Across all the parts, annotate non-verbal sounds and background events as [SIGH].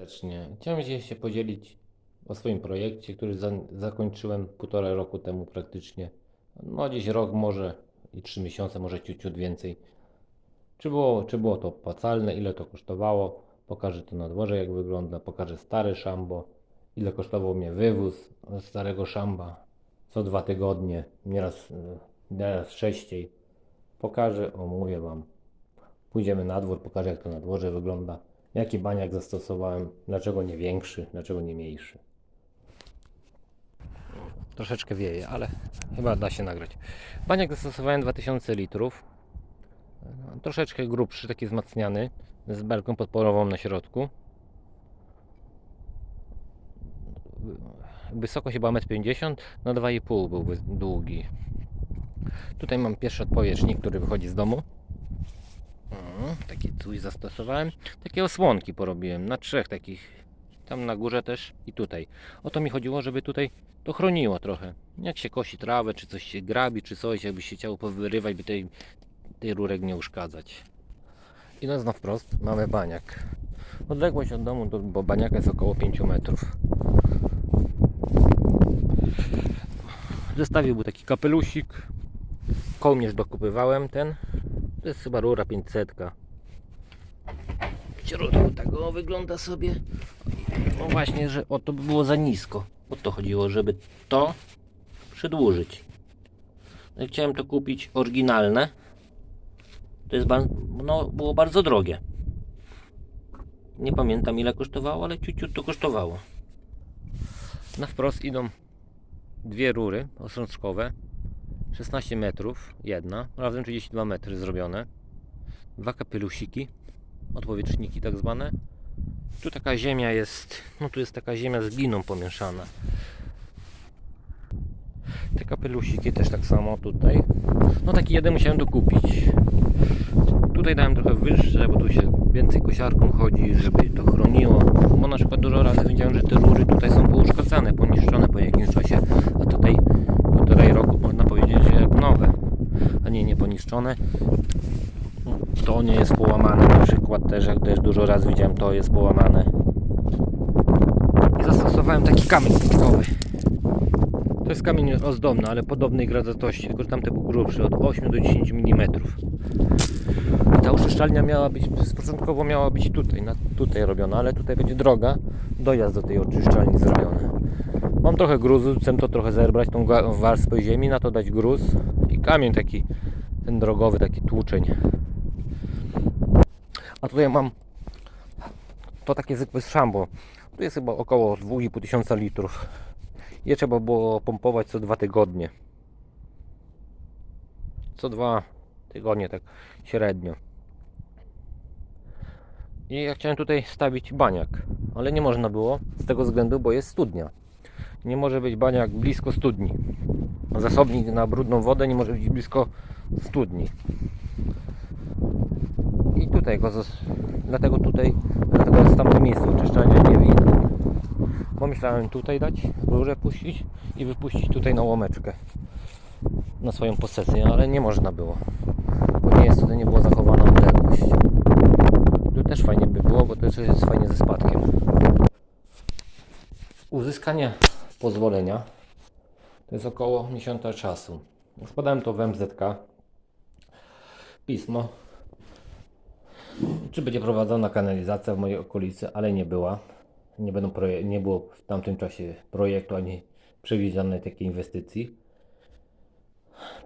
Serdecznie. Chciałem dzisiaj się podzielić o swoim projekcie, który za, zakończyłem półtora roku temu praktycznie. No gdzieś rok może i trzy miesiące, może ciut, więcej. Czy było, czy było to opłacalne, ile to kosztowało? Pokażę to na dworze jak wygląda, pokażę stare szambo, ile kosztował mnie wywóz starego szamba co dwa tygodnie, nieraz, nieraz częściej. Pokażę, omówię Wam. Pójdziemy na dwór, pokażę jak to na dworze wygląda. Jaki baniak zastosowałem, dlaczego nie większy, dlaczego nie mniejszy. Troszeczkę wieje, ale chyba da się nagrać. Baniak zastosowałem 2000 litrów. No, Troszeczkę grubszy, taki wzmacniany, z belką podporową na środku. Wysokość chyba 1,50 m, na 2,5 był wy- długi. Tutaj mam pierwszy odpowietrznik, który wychodzi z domu. Takie coś zastosowałem. Takie osłonki porobiłem na trzech takich. Tam na górze też i tutaj. O to mi chodziło, żeby tutaj to chroniło trochę. Jak się kosi trawę, czy coś się grabi, czy coś, jakby się chciało powyrywać, by tej, tej rurek nie uszkadzać. Idąc na wprost, mamy baniak. Odległość od domu do bo baniaka jest około 5 metrów. W zestawie był taki kapelusik. Kołmierz dokupywałem ten. To jest chyba rura 500. W środku tak o, wygląda sobie. No właśnie, że o to by było za nisko. O to chodziło, żeby to przedłużyć. No i chciałem to kupić oryginalne. To jest no, było bardzo drogie. Nie pamiętam ile kosztowało, ale ciut, ciut to kosztowało. Na wprost idą dwie rury ostrączkowe. 16 metrów, jedna, razem 32 metry zrobione. Dwa kapelusiki, odpowietrzniki tak zwane. Tu taka ziemia jest, no tu jest taka ziemia z gliną pomieszana. Te kapelusiki też tak samo tutaj. No taki jeden musiałem dokupić. Tutaj dałem trochę wyższe, bo tu się więcej kosiarką chodzi, żeby to chroniło. Bo na przykład dużo razy widziałem, że te rury tutaj są pouszkadzane, poniszczone po jakimś czasie, a tutaj półtorej roku można powiedzieć, że jak nowe, a nie nieponiszczone. To nie jest połamane na przykład też, jak też dużo razy widziałem, to jest połamane. I zastosowałem taki kamień puczkowy. To jest kamień ozdobny, ale podobnej gradatości, tylko że tamte był grubszy, od 8 do 10 mm. Ta uczyszczalnia miała być, początkowo miała być tutaj, na, tutaj robiona, ale tutaj będzie droga, dojazd do tej oczyszczalni zrobiony. Mam trochę gruzu, chcę to trochę zerbrać, tą warstwę ziemi, na to dać gruz i kamień taki, drogowy, taki tłuczeń. A tutaj mam to takie zwykłe szambo. Tu jest chyba około 2,5 tysiąca litrów. Je trzeba było pompować co dwa tygodnie. Co dwa tygodnie, tak średnio. I ja chciałem tutaj stawić baniak, ale nie można było z tego względu, bo jest studnia. Nie może być baniak blisko studni. Zasobnik na brudną wodę nie może być blisko studni. I tutaj go dlatego tutaj dlatego jest tamte miejsce oczyszczania nie widno. Pomyślałem tutaj dać rurę puścić i wypuścić tutaj na łomeczkę na swoją posesję, ale nie można było. Bo nie jest tutaj nie była zachowana odległość. Tu też fajnie by było, bo to też jest fajnie ze spadkiem. Uzyskanie pozwolenia to jest około miesiąca czasu. Składałem to w MZK. Pismo czy będzie prowadzona kanalizacja w mojej okolicy, ale nie była. Nie, będą nie było w tamtym czasie projektu ani przewidzianej takiej inwestycji.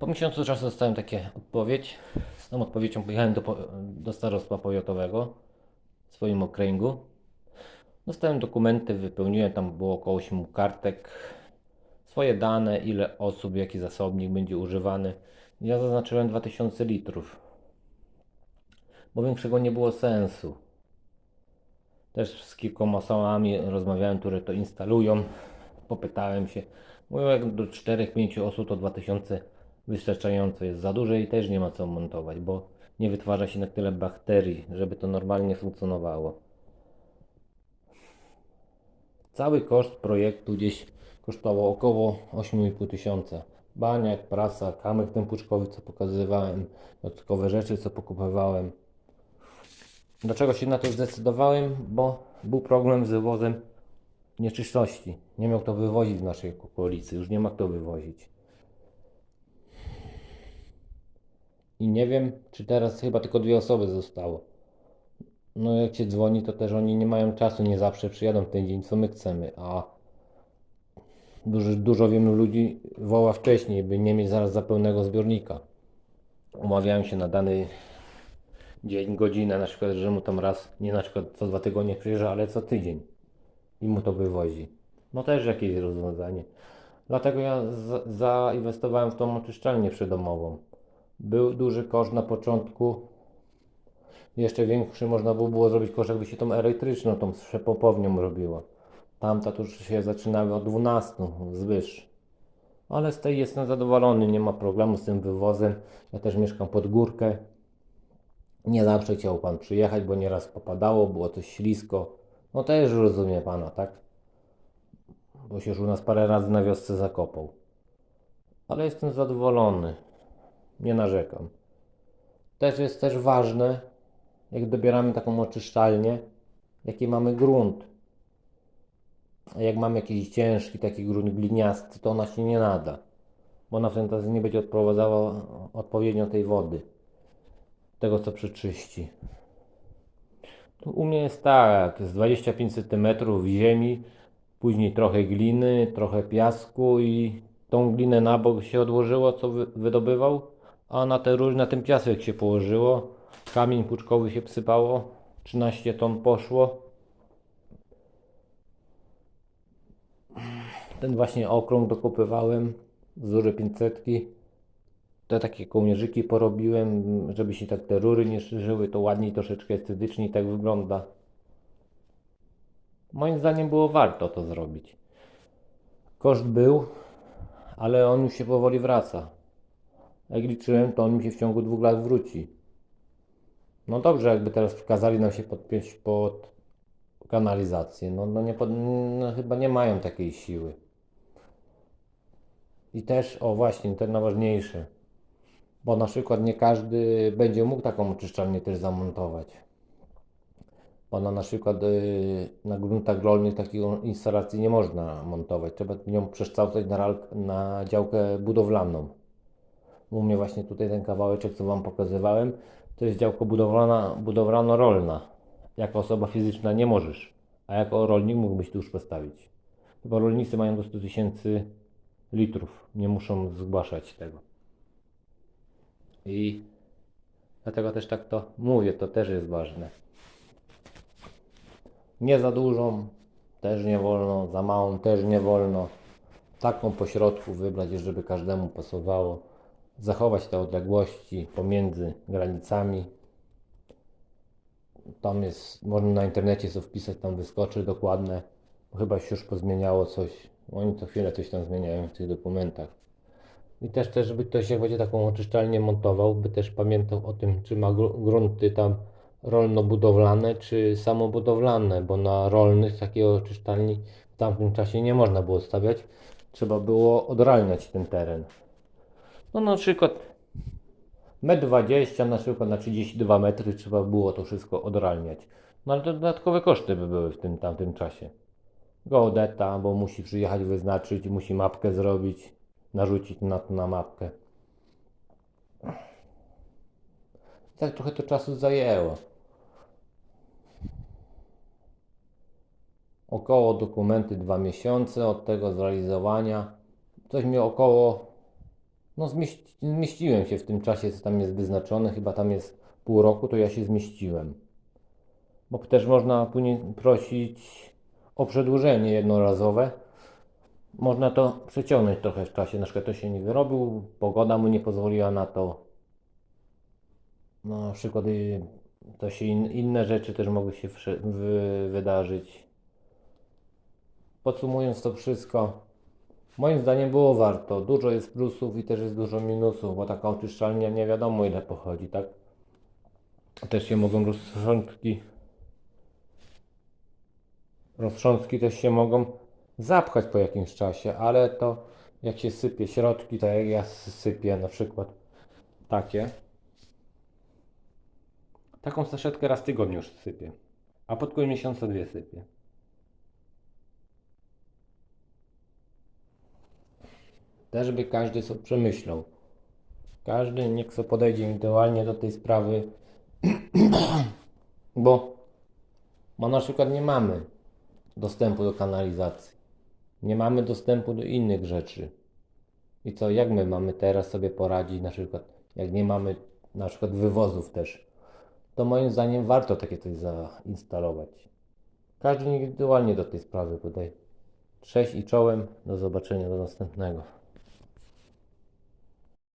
Po miesiącu czasu dostałem takie odpowiedź. Z tą odpowiedzią pojechałem do, do starostwa powiatowego w swoim okręgu. Dostałem dokumenty, wypełniłem, tam było około 8 kartek. Swoje dane, ile osób, jaki zasobnik będzie używany. Ja zaznaczyłem 2000 litrów bo większego nie było sensu. Też z kilkoma osobami rozmawiałem, które to instalują. Popytałem się. Mówią, jak do 4-5 osób to 2000 wystarczająco jest za duże i też nie ma co montować, bo nie wytwarza się na tyle bakterii, żeby to normalnie funkcjonowało. Cały koszt projektu gdzieś kosztował około 8,5 tysiąca. Baniak, prasa, kamyk ten co pokazywałem, dodatkowe rzeczy, co pokupowałem. Dlaczego się na to zdecydowałem? Bo był problem z wywozem nieczystości. Nie miał kto wywozić z naszej okolicy, już nie ma kto wywozić. I nie wiem, czy teraz chyba tylko dwie osoby zostało. No jak się dzwoni, to też oni nie mają czasu, nie zawsze przyjadą w ten dzień, co my chcemy, a dużo, dużo wielu ludzi woła wcześniej, by nie mieć zaraz za pełnego zbiornika. Umawiają się na dany dzień, godzinę, na przykład, że mu tam raz, nie na przykład co dwa tygodnie przyjeżdża, ale co tydzień i mu to wywozi. No też jakieś rozwiązanie. Dlatego ja za- zainwestowałem w tą oczyszczalnię przydomową. Był duży koszt na początku. Jeszcze większy można by było zrobić koszt, jakby się tą elektryczną, tą przepopownią robiło. Tamta to już się zaczynały od 12 zwyż. Ale z tej jestem zadowolony, nie ma problemu z tym wywozem. Ja też mieszkam pod górkę. Nie zawsze chciał pan przyjechać, bo nieraz popadało, było coś ślisko. No też rozumie pana, tak? Bo się już u nas parę razy na wiosce zakopał. Ale jestem zadowolony. Nie narzekam. Też jest też ważne, jak dobieramy taką oczyszczalnię, jaki mamy grunt. A jak mamy jakiś ciężki taki grunt gliniasty, to ona się nie nada. Bo ona wtedy nie będzie odprowadzała odpowiednio tej wody. Tego co przeczyści. Tu u mnie jest tak, z 25 cm ziemi, później trochę gliny, trochę piasku i tą glinę na bok się odłożyło, co wy, wydobywał, a na te na ten piasek się położyło, kamień puczkowy się wsypało, 13 ton poszło. Ten właśnie okrąg dokopywałem, wzory 500. Te takie kołnierzyki porobiłem, żeby się tak te rury nie szerzyły, to ładniej, troszeczkę estetycznie tak wygląda. Moim zdaniem było warto to zrobić. Koszt był, ale on już się powoli wraca. Jak liczyłem, to on mi się w ciągu dwóch lat wróci. No dobrze, jakby teraz kazali nam się podpiąć pod kanalizację. No, no, nie pod, no chyba nie mają takiej siły. I też, o właśnie, to najważniejsze. Bo na przykład nie każdy będzie mógł taką oczyszczalnię też zamontować. Bo na, przykład y, na gruntach rolnych takiej instalacji nie można montować. Trzeba ją przekształcać na, na działkę budowlaną. U mnie właśnie tutaj ten kawałeczek, co Wam pokazywałem, to jest działka budowlana, budowlano-rolna. Jako osoba fizyczna nie możesz, a jako rolnik mógłbyś tu już postawić. Chyba rolnicy mają do 100 tysięcy litrów, nie muszą zgłaszać tego. I dlatego też tak to mówię, to też jest ważne. Nie za dużą też nie wolno, za małą też nie wolno. Taką pośrodku wybrać, żeby każdemu pasowało. Zachować te odległości pomiędzy granicami. Tam jest, można na internecie sobie wpisać, tam wyskoczy dokładne. Chyba się już pozmieniało coś. Oni co chwilę coś tam zmieniają w tych dokumentach. I też, też, żeby ktoś jak będzie taką oczyszczalnię montował, by też pamiętał o tym, czy ma gru- grunty tam rolno-budowlane, czy samobudowlane, bo na rolnych takiej oczyszczalni w tamtym czasie nie można było stawiać. Trzeba było odralniać ten teren. No na przykład 1,20 m na przykład na 32 metry trzeba było to wszystko odralniać. No ale to dodatkowe koszty by były w tym tamtym czasie. Geodeta, bo musi przyjechać, wyznaczyć, musi mapkę zrobić, narzucić na na mapkę. I tak trochę to czasu zajęło. Około dokumenty dwa miesiące od tego zrealizowania. Coś mi około. No, zmieści, zmieściłem się w tym czasie, co tam jest wyznaczone. Chyba tam jest pół roku, to ja się zmieściłem. Bo też można później prosić o przedłużenie jednorazowe. Można to przeciągnąć trochę w czasie. Na przykład to się nie wyrobił, pogoda mu nie pozwoliła na to. No, na przykład y, to się in, inne rzeczy też mogły się wszy- wy, wydarzyć. Podsumując to wszystko, moim zdaniem było warto. Dużo jest plusów i też jest dużo minusów, bo taka oczyszczalnia nie wiadomo ile pochodzi, tak? Też się mogą roztrząski. Roztrząski też się mogą zapchać po jakimś czasie, ale to jak się sypie środki, tak jak ja sypię na przykład takie, Taką saszetkę raz w tygodniu już sypię. A pod koniec miesiąca dwie sypię. Też by każdy sobie przemyślał. Każdy niech sobie podejdzie indywidualnie do tej sprawy. [CLEARS THROAT] Bo bo na przykład nie mamy dostępu do kanalizacji. Nie mamy dostępu do innych rzeczy. I co, jak my mamy teraz sobie poradzić, na przykład, jak nie mamy na przykład wywozów też, to moim zdaniem warto takie coś zainstalować. Każdy indywidualnie do tej sprawy podejdzie. Cześć i czołem, do zobaczenia, do następnego.